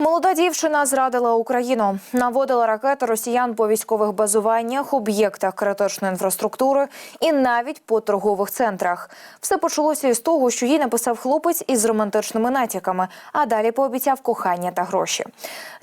Молода дівчина зрадила Україну, наводила ракети росіян по військових базуваннях, об'єктах критичної інфраструктури і навіть по торгових центрах. Все почалося із того, що їй написав хлопець із романтичними натяками, а далі пообіцяв кохання та гроші.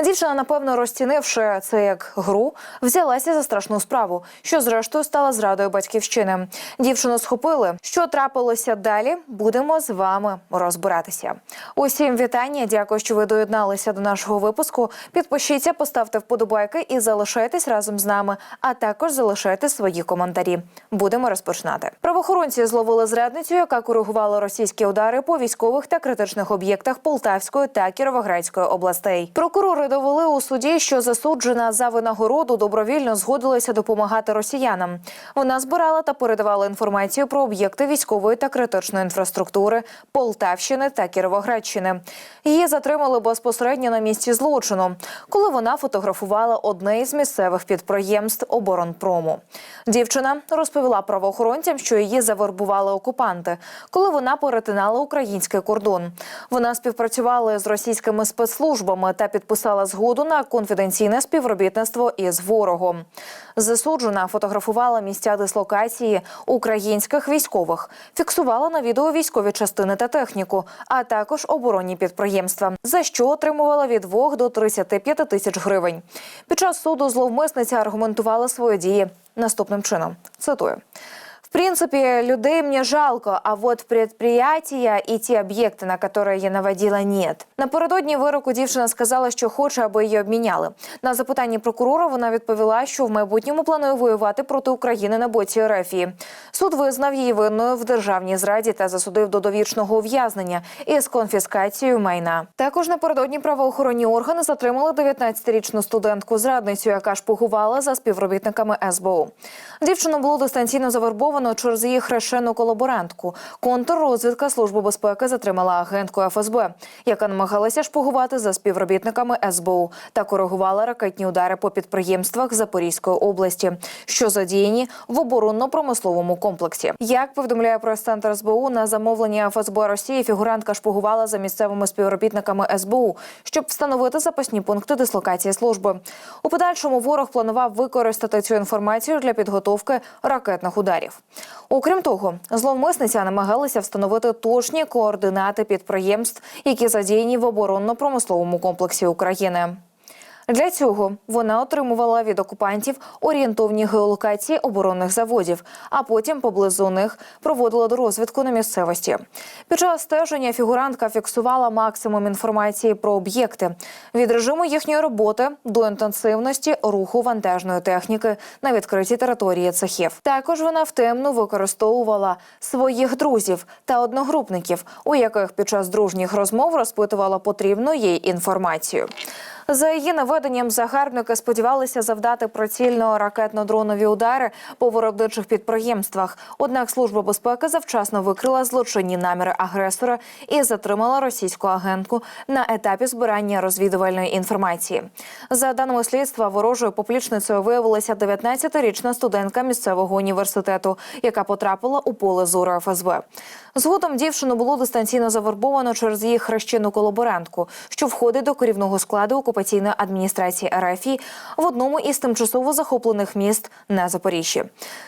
Дівчина, напевно, розцінивши це як гру, взялася за страшну справу, що зрештою стала зрадою батьківщини. Дівчину схопили. Що трапилося далі? Будемо з вами розбиратися. Усім вітання. Дякую, що ви доєдналися до нашого випуску. Підпишіться, поставте вподобайки і залишайтесь разом з нами. А також залишайте свої коментарі. Будемо розпочинати. Правоохоронці зловили зрадницю, яка коригувала російські удари по військових та критичних об'єктах Полтавської та Кіровоградської областей. Прокурори довели у суді, що засуджена за винагороду добровільно згодилася допомагати росіянам. Вона збирала та передавала інформацію про об'єкти військової та критичної інфраструктури Полтавщини та Кіровоградщини. Її затримали безпосередньо на місці злочину, коли вона фотографувала одне із місцевих підприємств оборонпрому. Дівчина розповіла правоохоронцям, що її завербували окупанти, коли вона перетинала український кордон. Вона співпрацювала з російськими спецслужбами та підписала згоду на конфіденційне співробітництво із ворогом. Засуджена фотографувала місця дислокації українських військових, фіксувала на відео військові частини та техніку, а також оборонні підприємства, за що отримувала від 2 до 35 тисяч гривень. Під час суду зловмисниця аргументувала свої дії наступним чином. Цитую. Принципе, людей мне жалко, а вот предприятия і ті об'єкти, на которые я наводила, нет. Напередодні вироку дівчина сказала, що хоче, аби її обміняли. На запитанні прокурора вона відповіла, що в майбутньому планує воювати проти України на боці Рефії. Суд визнав її винною в державній зраді та засудив до довічного ув'язнення із конфіскацією майна. Також напередодні правоохоронні органи затримали 19-річну студентку зрадницю, яка шпигувала за співробітниками СБУ. Дівчину було дистанційно завербовано через її хрещену колаборантку. Контррозвідка Служби безпеки затримала агентку ФСБ, яка намагалася шпигувати за співробітниками СБУ та коригувала ракетні удари по підприємствах Запорізької області, що задіяні в оборонно-промисловому комплексі. Як повідомляє прес-центр СБУ, на замовлення ФСБ Росії фігурантка шпигувала за місцевими співробітниками СБУ, щоб встановити запасні пункти дислокації служби. У подальшому ворог планував використати цю інформацію для підготовки ракетних ударів. Окрім того, зловмисниця намагалася встановити точні координати підприємств, які задіяні в оборонно-промисловому комплексі України. Для цього вона отримувала від окупантів орієнтовні геолокації оборонних заводів, а потім поблизу них проводила розвідку на місцевості. Під час стеження фігурантка фіксувала максимум інформації про об'єкти від режиму їхньої роботи до інтенсивності руху вантажної техніки на відкритій території цехів. Також вона втемно використовувала своїх друзів та одногрупників, у яких під час дружніх розмов розпитувала потрібну їй інформацію. За її наведенням загарбники сподівалися завдати прицільно ракетно-дронові удари по виробничих підприємствах. Однак служба безпеки завчасно викрила злочинні наміри агресора і затримала російську агентку на етапі збирання розвідувальної інформації. За даними слідства, ворожою поплічницею виявилася 19-річна студентка місцевого університету, яка потрапила у поле зору ФСБ. Згодом дівчину було дистанційно завербовано через її хрещену колаборантку, що входить до керівного складу окупаційної адміністрації РФ в одному із тимчасово захоплених міст на Запоріжжі.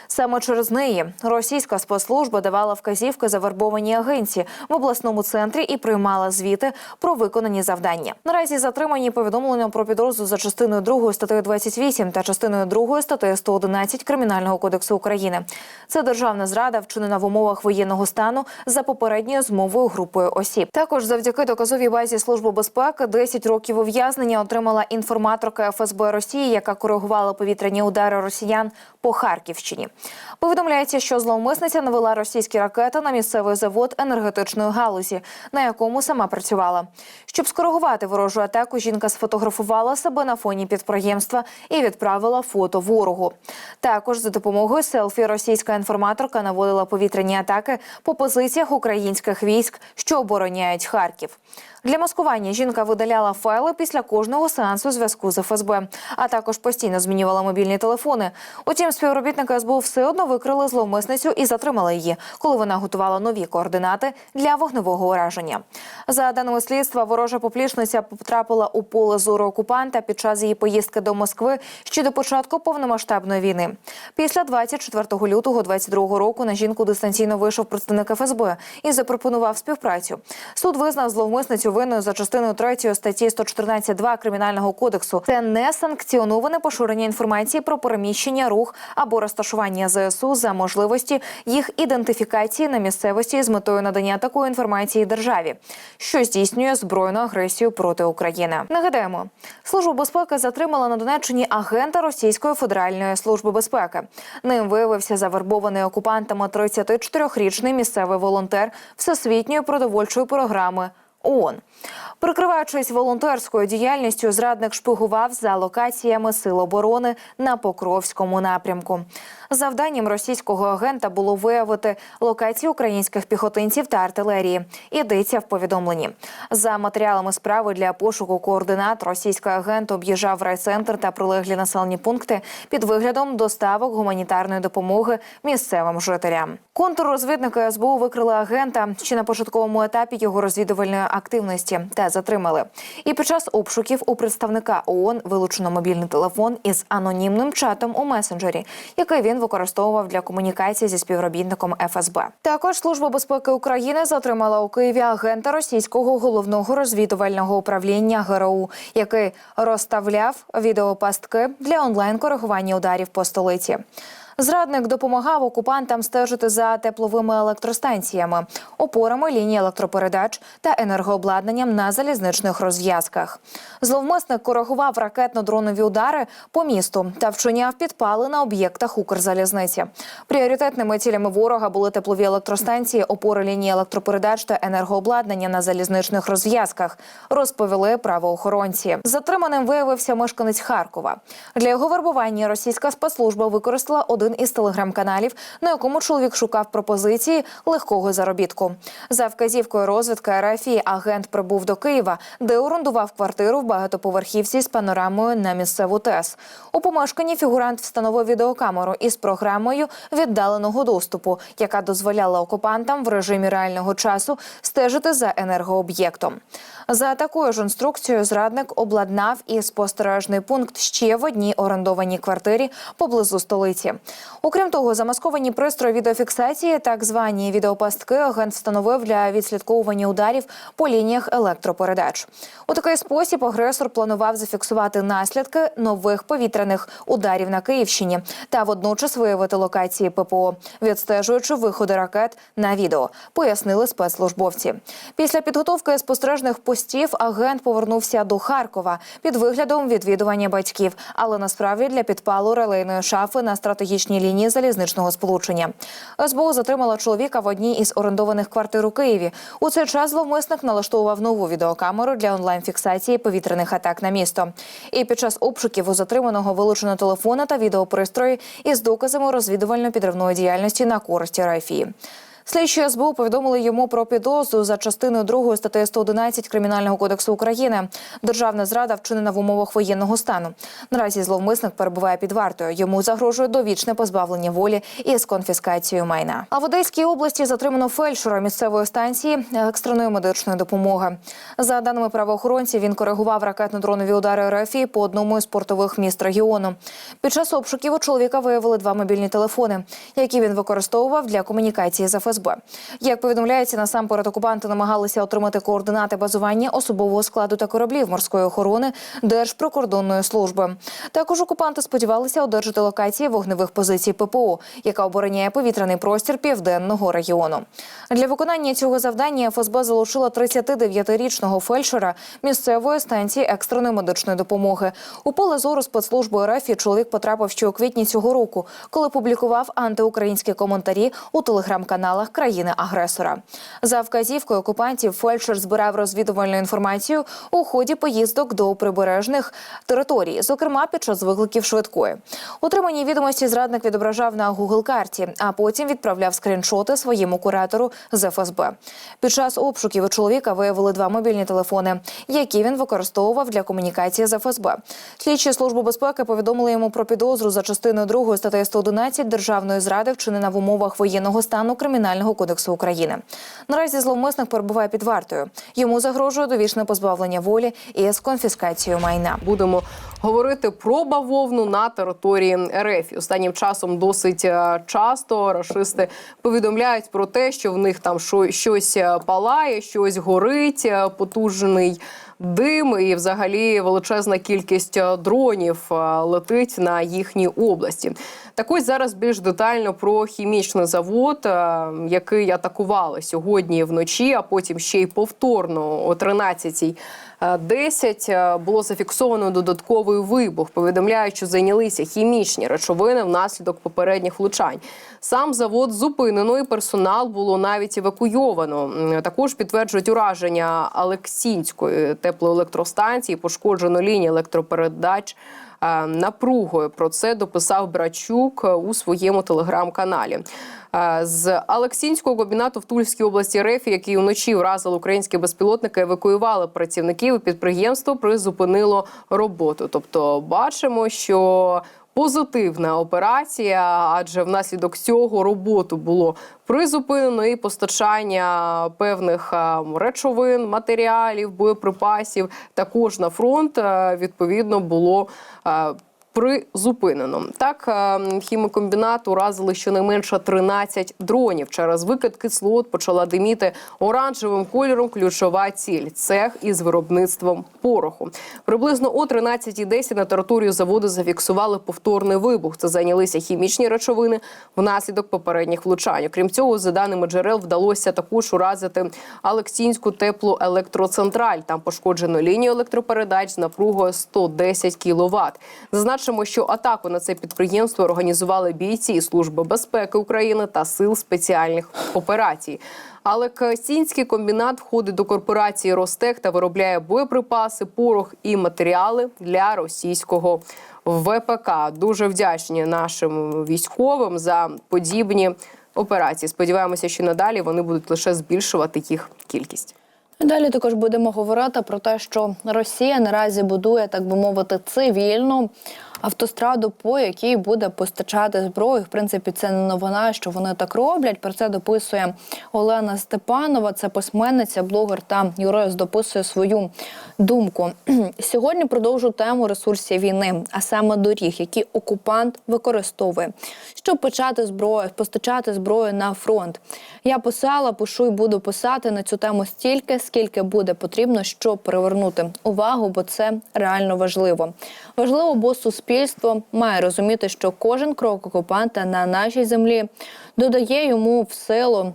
Саме через неї російська спецслужба давала вказівки завербованій агенції в обласному центрі і приймала звіти про виконані завдання. Наразі затримані повідомлення про підозру за частиною 2 статтею 28 та частиною 2 статтею 111 кримінального кодексу України. Це державна зрада, вчинена в умовах воєнного стану за попередньою змовою групою осіб. Також завдяки доказовій базі служби безпеки 10 років ув'язнення отримала інформаторка ФСБ Росії, яка коригувала повітряні удари росіян по Харківщині. Повідомляється, що зловмисниця навела російські ракети на місцевий завод енергетичної галузі, на якому сама працювала. Щоб скоригувати ворожу атаку, жінка сфотографувала себе на фоні підприємства і відправила фото ворогу. Також за допомогою селфі російська інформаторка наводила повітряні атаки по позиціях українських військ, що обороняють Харків. Для маскування жінка видаляла файли після кожного сеансу зв'язку з ФСБ, а також постійно змінювала мобільні телефони. Утім, співробітники СБУ все одно викрили зловмисницю і затримали її, коли вона готувала нові координати для вогневого ураження. За даними слідства, ворожа поплічниця потрапила у поле зору окупанта під час її поїздки до Москви ще до початку повномасштабної війни. Після 24 лютого 22 року на жінку дистанційно вийшов представник ФСБ і запропонував співпрацю. Суд визнав зловмисницю винною за частиною 3 статті 114.2 кримінального кодексу. Це не санкціоноване поширення інформації про переміщення, рух або розташування ЗСУ за можливості їх ідентифікації на місцевості з метою надання такої інформації державі, що здійснює збройну агресію проти України. Нагадаємо, служба безпеки затримала на Донеччині агента Російської федеральної служби безпеки. Ним виявився завербований окупантами 34-річний місцевий волонтер Всесвітньої продовольчої програми ООН. Прикриваючись волонтерською діяльністю, зрадник шпигував за локаціями Сил оборони на Покровському напрямку. Завданням російського агента було виявити локації українських піхотинців та артилерії. Йдеться в повідомленні. За матеріалами справи для пошуку координат російський агент об'їжджав райцентр та прилеглі населені пункти під виглядом доставок гуманітарної допомоги місцевим жителям. Контррозвідники СБУ викрили агента ще на початковому етапі його розвідувальної активності та затримали. І під час обшуків у представника ООН вилучено мобільний телефон із анонімним чатом у месенджері, який він використовував для комунікації зі співробітником ФСБ. Також служба безпеки України затримала у Києві агента російського головного розвідувального управління ГРУ, який розставляв відеопастки для онлайн коригування ударів по столиці. Зрадник допомагав окупантам стежити за тепловими електростанціями, опорами лінії електропередач та енергообладнанням на залізничних розв'язках. Зловмисник коригував ракетно-дронові удари по місту та вчиняв підпали на об'єктах Укрзалізниці. Пріоритетними цілями ворога були теплові електростанції, опори лінії електропередач та енергообладнання на залізничних розв'язках. Розповіли правоохоронці. Затриманим виявився мешканець Харкова. Для його вербування російська спецслужба використала один із телеграм-каналів, на якому чоловік шукав пропозиції легкого заробітку. За вказівкою розвідки РФІ агент прибув до Києва, де орендував квартиру в багатоповерхівці з панорамою на місцеву ТЕС. У помешканні фігурант встановив відеокамеру із програмою віддаленого доступу, яка дозволяла окупантам в режимі реального часу стежити за енергооб'єктом. За такою ж інструкцією зрадник обладнав і спостережний пункт ще в одній орендованій квартирі поблизу столиці. Окрім того, замасковані пристрої відеофіксації, так звані відеопастки, агент встановив для відслідковування ударів по лініях електропередач. У такий спосіб агресор планував зафіксувати наслідки нових повітряних ударів на Київщині та водночас виявити локації ППО, відстежуючи виходи ракет на відео, пояснили спецслужбовці. Після підготовки спостережних постів агент повернувся до Харкова під виглядом відвідування батьків, але насправді для підпалу релейної шафи на стратегічній лінії залізничного сполучення. СБУ затримала чоловіка в одній із орендованих квартир у Києві. У цей час зловмисник налаштовував нову відеокамеру для онлайн-фіксації повітряних атак на місто. І під час обшуків у затриманого вилучено телефони та відеопристрої із доказами розвідувально-підривної діяльності на користь РФІ. Слідчі СБУ повідомили йому про підозру за частиною 2 статті 111 Кримінального кодексу України. Державна зрада вчинена в умовах воєнного стану. Наразі зловмисник перебуває під вартою. Йому загрожує довічне позбавлення волі із конфіскацією майна. А в Одеській області затримано фельдшера місцевої станції екстреної медичної допомоги. За даними правоохоронців, він коригував ракетно-дронові удари РФІ по одному із портових міст регіону. Під час обшуків у чоловіка виявили два мобільні телефони, які він використовував для комунікації з ФСБ. Як повідомляється, насамперед окупанти намагалися отримати координати базування особового складу та кораблів морської охорони Держприкордонної служби. Також окупанти сподівалися одержати локації вогневих позицій ППО, яка обороняє повітряний простір південного регіону. Для виконання цього завдання ФСБ залучила 39-річного фельдшера місцевої станції екстреної медичної допомоги. У поле зору спецслужби РФ чоловік потрапив ще у квітні цього року, коли публікував антиукраїнські коментарі у телеграм-каналах силах країни-агресора. За вказівкою окупантів фельдшер збирав розвідувальну інформацію у ході поїздок до прибережних територій, зокрема під час викликів швидкої. Утримані відомості зрадник відображав на Google карті, а потім відправляв скріншоти своєму куратору з ФСБ. Під час обшуків у чоловіка виявили два мобільні телефони, які він використовував для комунікації з ФСБ. Слідчі служби безпеки повідомили йому про підозру за частиною 2 статті 111 державної зради, вчинена в умовах воєнного стану Кримінального кодексу України. Наразі зловмисник перебуває під вартою. Йому загрожує довічне позбавлення волі із конфіскацією майна. Будемо говорити про бавовну на території РФ. Останнім часом досить е, часто рашисти повідомляють про те, що в них там що- щось е, палає, щось горить, е, потужний. Дим і, взагалі, величезна кількість дронів летить на їхній області. Так ось зараз більш детально про хімічний завод, е, який атакували сьогодні вночі, а потім ще й повторно о 13-й 10 е, було зафіксовано додатковий вибух. Повідомляють, що зайнялися хімічні речовини внаслідок попередніх влучань. Сам завод зупинено і персонал було навіть евакуйовано. Також підтверджують ураження Алексінської теплоелектростанції, пошкоджено лінії електропередач. Е, Напругою про це дописав Брачук е, у своєму телеграм-каналі. Е, З Алексінського комбінату в Тульській області РФ, який вночі вразили українські безпілотники, евакуювали працівників і підприємство призупинило роботу. Тобто, бачимо, що позитивна операція, адже внаслідок цього роботу було призупинено і постачання певних е, речовин, матеріалів, боєприпасів також на фронт е, відповідно було. Призупинено так е, хімікомбінат уразили щонайменше 13 дронів. Через викид кислот почала диміти оранжевим кольором ключова ціль цех із виробництвом пороху. Приблизно о 13.10 на територію заводу зафіксували повторний вибух. Це зайнялися хімічні речовини внаслідок попередніх влучань. Окрім цього, за даними джерел, вдалося також уразити Алексінську теплу електроцентраль. Там пошкоджено лінію електропередач з напругою 110 кВт. Зазначимо, що атаку на це підприємство організували бійці Служби безпеки України та сил спеціальних операцій. Але Касінський комбінат входить до корпорації Ростех та виробляє боєприпаси, порох і матеріали для російського ВПК. Дуже вдячні нашим військовим за подібні операції. Сподіваємося, що надалі вони будуть лише збільшувати їх кількість. Далі також будемо говорити про те, що Росія наразі будує, так би мовити, цивільну автостраду, по якій буде постачати зброю. В принципі, це не новина, що вони так роблять. Про це дописує Олена Степанова. Це письменниця, блогер та юрист дописує свою думку. Сьогодні продовжу тему ресурсів війни, а саме доріг, які окупант використовує, щоб почати зброю, постачати зброю на фронт. Я писала, пишу і буду писати на цю тему стільки, скільки буде потрібно, щоб привернути увагу, бо це реально важливо. Важливо, бо суспільство має розуміти, що кожен крок окупанта на нашій землі додає йому в силу.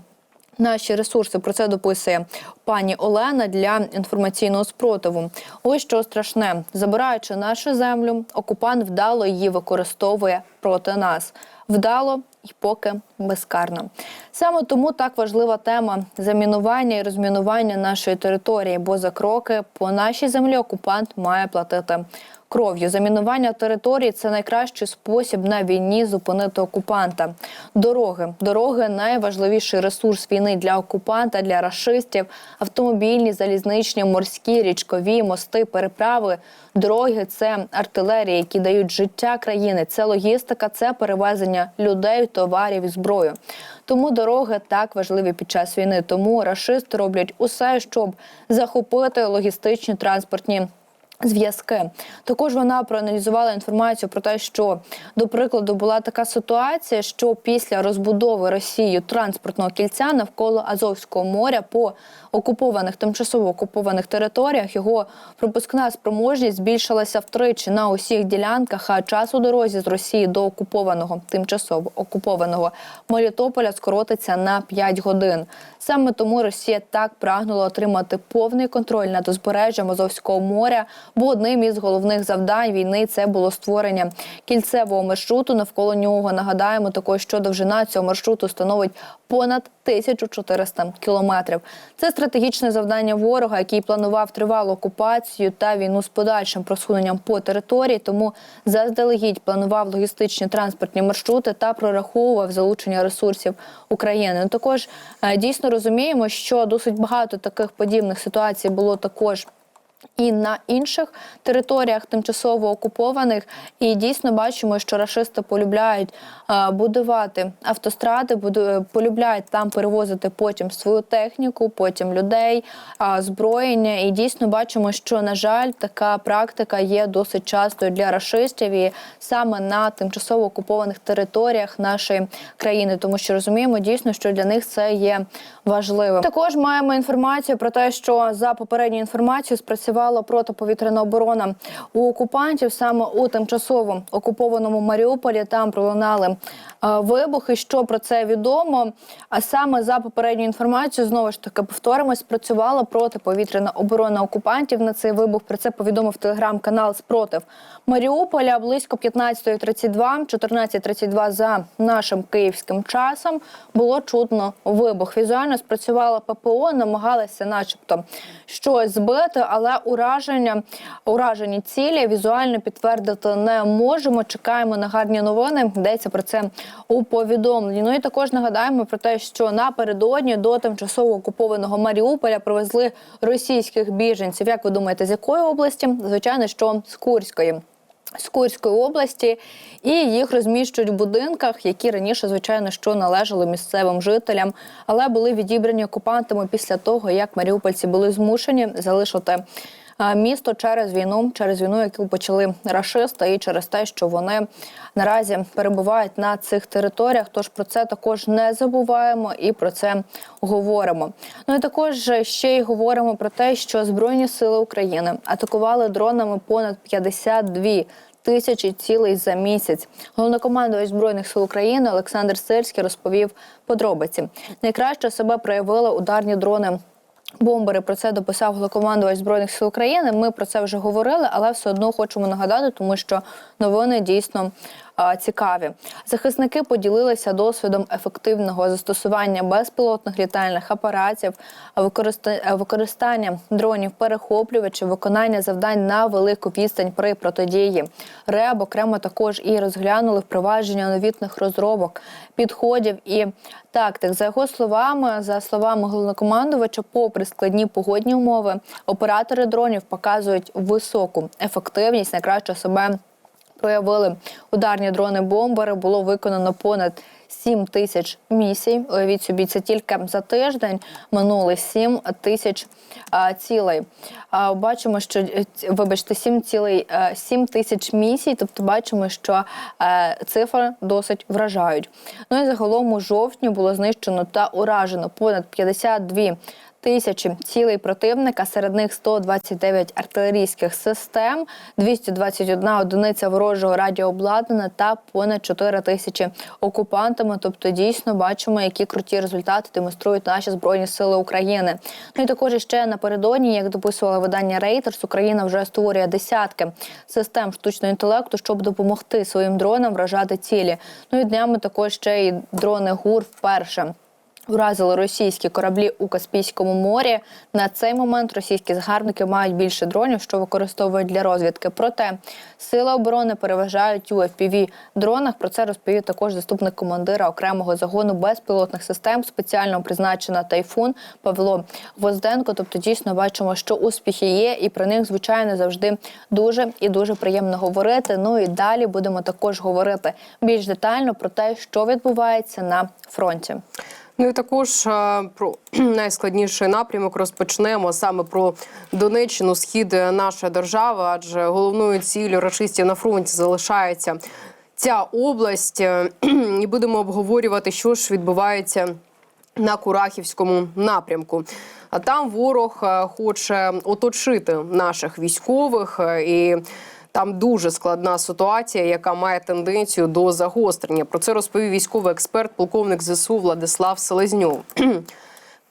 Наші ресурси про це дописує пані Олена для інформаційного спротиву. Ось що страшне: забираючи нашу землю, окупант вдало її використовує проти нас. Вдало і поки безкарно. Саме тому так важлива тема замінування і розмінування нашої території, бо за кроки по нашій землі окупант має платити кров'ю. Замінування території це найкращий спосіб на війні зупинити окупанта. Дороги, дороги найважливіший ресурс війни для окупанта, для рашистів. Автомобільні, залізничні, морські, річкові, мости, переправи. Дороги це артилерія, які дають життя країни. Це логістика, це перевезення людей, товарів і зброю. Тому дороги так важливі під час війни. Тому рашисти роблять усе, щоб захопити логістичні транспортні зв'язки. Також вона проаналізувала інформацію про те, що до прикладу була така ситуація, що після розбудови Росією транспортного кільця навколо Азовського моря по окупованих тимчасово окупованих територіях його пропускна спроможність збільшилася втричі на усіх ділянках. А час у дорозі з Росії до окупованого тимчасово окупованого Мелітополя скоротиться на 5 годин. Саме тому Росія так прагнула отримати повний контроль над узбережжям Азовського моря, Бо одним із головних завдань війни це було створення кільцевого маршруту. Навколо нього нагадаємо також, що довжина цього маршруту становить понад 1400 кілометрів. Це стратегічне завдання ворога, який планував тривалу окупацію та війну з подальшим просуненням по території. Тому заздалегідь планував логістичні транспортні маршрути та прораховував залучення ресурсів України. Також е, дійсно розуміємо, що досить багато таких подібних ситуацій було також. І на інших територіях тимчасово окупованих, і дійсно бачимо, що рашисти полюбляють е, будувати автостради, буду, полюбляють там перевозити потім свою техніку, потім людей, е, зброєння. І дійсно бачимо, що на жаль, така практика є досить частою для рашистів і саме на тимчасово окупованих територіях нашої країни, тому що розуміємо дійсно, що для них це є важливим. Також маємо інформацію про те, що за попередньою інформацією спрацювала протиповітряна оборона у окупантів саме у тимчасово окупованому Маріуполі. Там пролунали е, вибухи. Що про це відомо? А саме за попередньою інформацією, знову ж таки повторимось, спрацювала протиповітряна оборона окупантів на цей вибух. Про це повідомив телеграм-канал Спротив Маріуполя близько 15.32, 14.32 за нашим київським часом було чутно вибух. Візуально спрацювала ППО, намагалися, начебто, щось збити, але ураження, уражені цілі візуально підтвердити не можемо. Чекаємо на гарні новини. Йдеться про це у повідомленні. Ну і також нагадаємо про те, що напередодні до тимчасово окупованого Маріуполя привезли російських біженців. Як ви думаєте, з якої області? Звичайно, що з Курської. З Курської області, і їх розміщують в будинках, які раніше, звичайно, що належали місцевим жителям, але були відібрані окупантами після того, як маріупольці були змушені залишити місто через війну, через війну, яку почали рашисти, і через те, що вони наразі перебувають на цих територіях. Тож про це також не забуваємо і про це говоримо. Ну і також ще й говоримо про те, що Збройні сили України атакували дронами понад 52 тисячі цілей за місяць. Головнокомандувач збройних сил України Олександр Сирський розповів подробиці. Найкраще себе проявили ударні дрони. Бомбери про це дописав головнокомандувач збройних сил України. Ми про це вже говорили, але все одно хочемо нагадати, тому що новини дійсно цікаві. Захисники поділилися досвідом ефективного застосування безпілотних літальних апаратів, використа- використання дронів перехоплювачів, виконання завдань на велику відстань при протидії. РЕБ окремо також і розглянули впровадження новітних розробок, підходів і тактик. За його словами, за словами головнокомандувача, попри складні погодні умови, оператори дронів показують високу ефективність, найкраще себе проявили ударні дрони-бомбери. Було виконано понад 7 тисяч місій. Уявіть собі, це тільки за тиждень минули 7 тисяч цілей. Бачимо, що е, вибачте, 7 цілей, е, 7 тисяч місій. Тобто бачимо, що е, цифри досить вражають. Ну і загалом у жовтні було знищено та уражено понад 52 тисячі цілей противника, серед них 129 артилерійських систем, 221 одиниця ворожого радіообладнання та понад 4 тисячі окупантами. Тобто, дійсно бачимо, які круті результати демонструють наші збройні сили України. Ну і також ще напередодні, як дописувало видання Reuters, Україна вже створює десятки систем штучного інтелекту, щоб допомогти своїм дронам вражати цілі. Ну і днями також ще й дрони ГУР вперше. Вразили російські кораблі у Каспійському морі. На цей момент російські згарбники мають більше дронів, що використовують для розвідки. Проте сили оборони переважають у fpv дронах. Про це розповів також заступник командира окремого загону безпілотних систем спеціального призначена тайфун Павло Возденко. Тобто, дійсно бачимо, що успіхи є, і про них звичайно завжди дуже і дуже приємно говорити. Ну і далі будемо також говорити більш детально про те, що відбувається на фронті. Ну і також е, про найскладніший напрямок розпочнемо саме про Донеччину, схід нашої держави, адже головною ціллю рашистів на фронті залишається ця область. Е, І будемо обговорювати, що ж відбувається на Курахівському напрямку. А там ворог е, хоче оточити наших військових е, і. Там дуже складна ситуація, яка має тенденцію до загострення. Про це розповів військовий експерт, полковник ЗСУ Владислав Селезньов.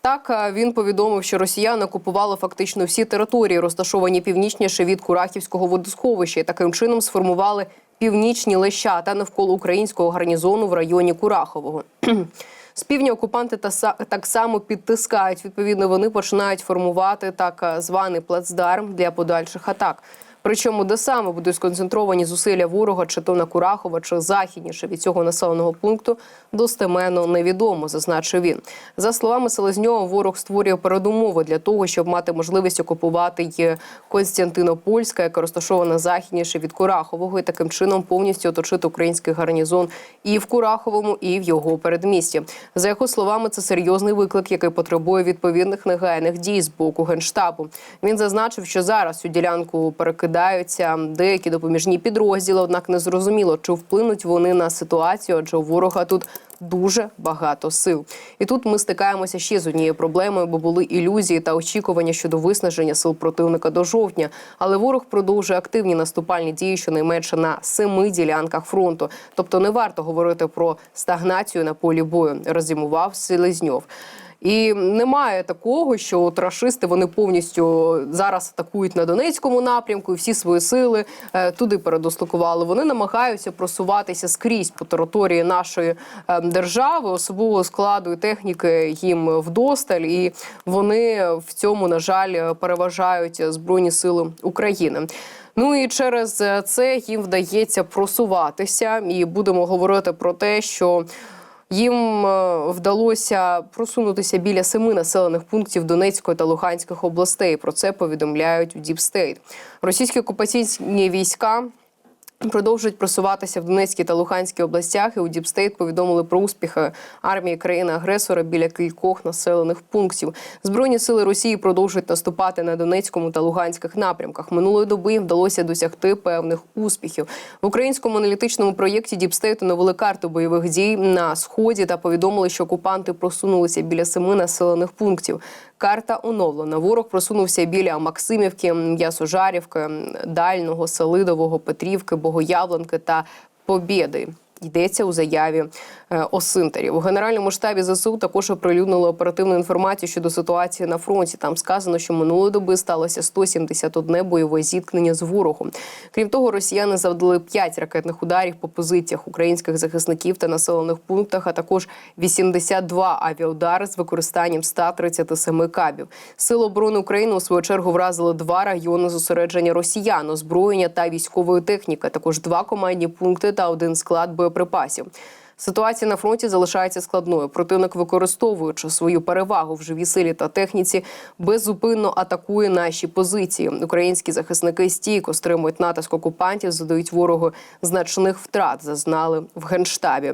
Так е, він повідомив, що росіяни окупували фактично всі території, розташовані північніше від Курахівського водосховища, і таким чином сформували північні лещата навколо українського гарнізону в районі Курахового. З півдня окупанти та так само підтискають. Відповідно, вони починають формувати так е, званий плацдарм для подальших атак. Причому де саме будуть сконцентровані зусилля ворога, чи то на Курахова, чи західніше від цього населеного пункту, достеменно невідомо, зазначив він. За словами Селезньова, ворог створює передумови для того, щоб мати можливість окупувати й Константинопольська, яка розташована західніше від Курахового, і таким чином повністю оточити український гарнізон і в Кураховому, і в його передмісті. За його словами, це серйозний виклик, який потребує відповідних негайних дій з боку генштабу. Він зазначив, що зараз цю ділянку перекидаються деякі допоміжні підрозділи однак не зрозуміло, чи вплинуть вони на ситуацію, адже у ворога тут. Дуже багато сил, і тут ми стикаємося ще з однією проблемою, бо були ілюзії та очікування щодо виснаження сил противника до жовтня. Але ворог продовжує активні наступальні дії, щонайменше на семи ділянках фронту. Тобто не варто говорити про стагнацію на полі бою. Розімував Селезньов. І немає такого, що от рашисти вони повністю зараз атакують на Донецькому напрямку і всі свої сили е, туди передослокували. Вони намагаються просуватися скрізь по території нашої е, держави, особового складу і техніки їм вдосталь, і вони в цьому, на жаль, переважають збройні сили України. Ну і через це їм вдається просуватися, і будемо говорити про те, що. Їм е, вдалося просунутися біля семи населених пунктів Донецької та Луганських областей. Про це повідомляють у Діпстейт. Російські окупаційні війська. Продовжують просуватися в Донецькій та Луганській областях. І у Діпстейт повідомили про успіхи армії країни-агресора біля кількох населених пунктів. Збройні сили Росії продовжують наступати на Донецькому та Луганських напрямках. Минулої доби їм вдалося досягти певних успіхів. В українському аналітичному проєкті Діпстейту навели карту бойових дій на сході та повідомили, що окупанти просунулися біля семи населених пунктів. Карта оновлена. Ворог просунувся біля Максимівки, М'ясожарівки, Дального, Селидового, Петрівки, Богоявленки та Побєди. Йдеться у заяві Осинтерів. У генеральному штабі ЗСУ також оприлюднили оперативну інформацію щодо ситуації на фронті. Там сказано, що минулої доби сталося 171 бойове зіткнення з ворогом. Крім того, росіяни завдали 5 ракетних ударів по позиціях українських захисників та населених пунктах, а також 82 авіаудари з використанням 137 кабів. Сили оборони України у свою чергу вразили два райони зосередження росіян, озброєння та військової техніки. Також два командні пункти та один склад боєприпасів. Ситуація на фронті залишається складною. Противник, використовуючи свою перевагу в живій силі та техніці, беззупинно атакує наші позиції. Українські захисники стійко стримують натиск окупантів, задають ворогу значних втрат. Зазнали в генштабі.